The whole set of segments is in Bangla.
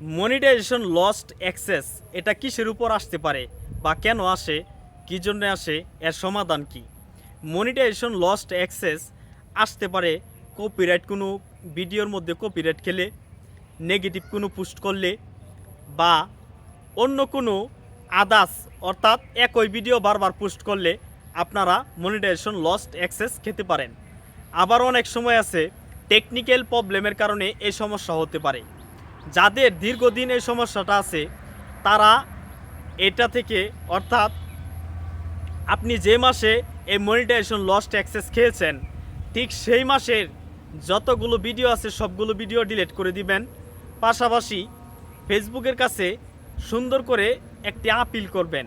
মনিটাইজেশন লস্ট অ্যাক্সেস এটা কিসের উপর আসতে পারে বা কেন আসে, কী জন্য আসে, এর সমাধান কি? মনিটাইজেশন লস্ট অ্যাক্সেস আসতে পারে কপিরাইট কোনো ভিডিওর মধ্যে কপিরাইট খেলে নেগেটিভ কোনো পোস্ট করলে বা অন্য কোনো আদাস অর্থাৎ একই ভিডিও বারবার পোস্ট করলে আপনারা মনিটাইজেশন লস্ট অ্যাক্সেস খেতে পারেন। আবার অনেক সময় আছে টেকনিক্যাল প্রবলেমের কারণে এই সমস্যা হতে পারে। যাদের দীর্ঘদিন এই সমস্যাটা আছে, তারা এটা থেকে, অর্থাৎ আপনি যে মাসে এই মনিটাইজেশন লস্ট অ্যাক্সেস খেয়েছেন, ঠিক সেই মাসের যতগুলো ভিডিও আছে, সবগুলো ভিডিও ডিলিট করে দিবেন। পাশাপাশি ফেসবুকের কাছে সুন্দর করে একটি আপিল করবেন।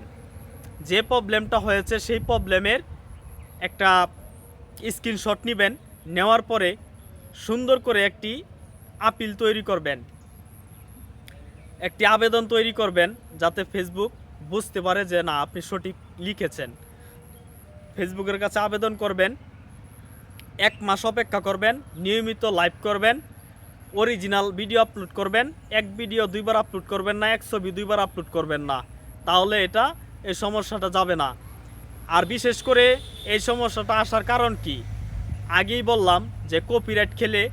যে প্রবলেমটা হয়েছে, সেই প্রবলেমের একটা স্ক্রিনশট নেবেন, নেওয়ার পরে সুন্দর করে একটি আপিল তৈরি করবেন। একটি আবেদন তৈরি করবেন যাতে ফেসবুক বুঝতে পারে যে না, আপনি সঠিক লিখেছেন। ফেসবুকের কাছে আবেদন করবেন, এক মাস অপেক্ষা করবেন, নিয়মিত লাইভ করবেন অরিজিনাল ভিডিও আপলোড করবেন, এক ভিডিও দুইবার আপলোড করবেন না, এক ছবি দুইবার আপলোড করবেন না। তাহলে এটা, এই সমস্যাটা যাবে না। আর বিশেষ করে এই সমস্যাটা আসার কারণ কি? আগেই বললাম যে কপিরাইট খেলে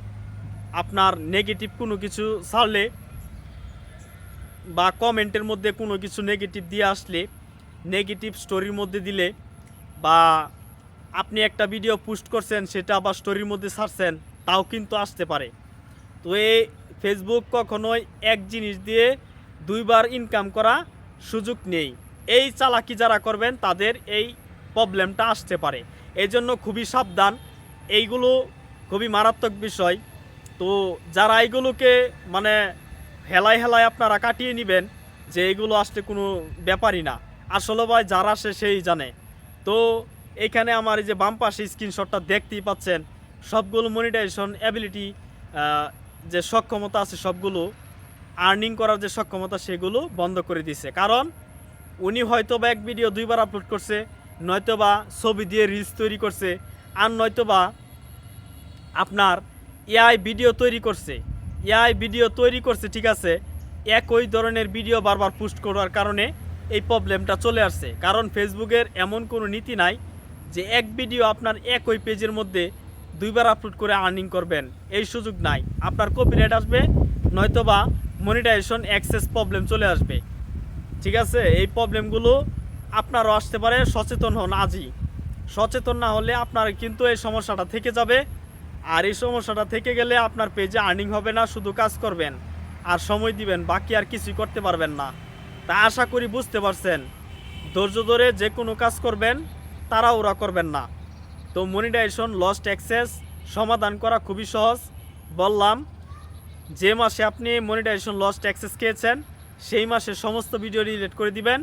আপনার নেগেটিভ কোনো কিছু ছাড়লে বা কমেন্টের মধ্যে কোনো কিছু নেগেটিভ দিয়ে আসলে নেগেটিভ স্টোরির মধ্যে দিলে বা আপনি একটা ভিডিও পোস্ট করছেন, সেটা আবার স্টোরির মধ্যে ছাড়ছেন, তাও কিন্তু আসতে পারে। তো এই ফেসবুক কখনোই এক জিনিস দিয়ে দুইবার ইনকাম করা সুযোগ নেই। এই চালাকি যারা করবেন, তাদের এই প্রবলেমটা আসতে পারে। এই জন্য খুবই সাবধান। এইগুলো খুবই মারাত্মক বিষয়। তো যারা এইগুলোকে মানে হেলায় হেলায় আপনারা কাটিয়ে নেবেন যে এগুলো আসতে কোনো ব্যাপারই না। আসলে ভাই যারা আসে সেই জানে। তো এখানে আমার এই যে বাম পাশে স্ক্রিনশটটা দেখতেই পাচ্ছেন, সবগুলো মনিটাইজেশন অ্যাবিলিটি যে সক্ষমতা আছে সবগুলো আর্নিং করার যে সক্ষমতা সেগুলো বন্ধ করে দিছে। কারণ উনি হয়তো বা এক ভিডিও দুইবার আপলোড করছে, নয়তো বা ছবি দিয়ে রিলস তৈরি করছে, আর নয়তো বা আপনার এআই ভিডিও তৈরি করছে। এআই ভিডিও তৈরি করছে, ঠিক আছে? একই ধরনের ভিডিও বারবার পোস্ট করার কারণে এই প্রবলেমটা চলে আসছে। কারণ ফেসবুকের এমন কোনো নীতি নাই যে এক ভিডিও আপনার একই পেজের মধ্যে দুইবার আপলোড করে আর্নিং করবেন। এই সুযোগ নাই। আপনার কপিরাইট আসবে, নয়তোবা মনিটাইজেশন অ্যাক্সেস প্রবলেম চলে আসবে। ঠিক আছে? এই প্রবলেমগুলো আপনারও আসতে পারে। সচেতন হন আজই। সচেতন না হলে আপনার কিন্তু এই সমস্যাটা থেকে যাবে। আর এই সমস্যাটা থেকে গেলে আপনার পেজে আর্নিং হবে না, শুধু কাজ করবেন। আর সময় দিবেন, বাকি আর কিছুই করতে পারবেন না। তা আশা করি বুঝতে পারছেন। ধৈর্য ধরে যে কোনো কাজ করবেন তারা ওরা করবেন না। তো মনিটাইজেশন লস্ট অ্যাক্সেস সমাধান করা খুবই সহজ। বললাম, যে মাসে আপনি মনিটাইজেশন লস্ট অ্যাক্সেস খেয়েছেন, সেই মাসে সমস্ত ভিডিও রিলেট করে দিবেন।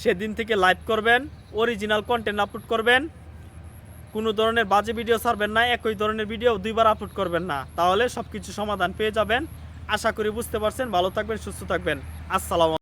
সেদিন থেকে লাইভ করবেন অরিজিনাল কন্টেন্ট আপলোড করবেন। কোনো ধরনের বাজে ভিডিও ছাড়বেন না, একই ধরনের ভিডিও দুইবার আপলোড করবেন না। তাহলে সব কিছু সমাধান পেয়ে যাবেন। আশা করি বুঝতে পারছেন। ভালো থাকবেন, সুস্থ থাকবেন। আসসালাম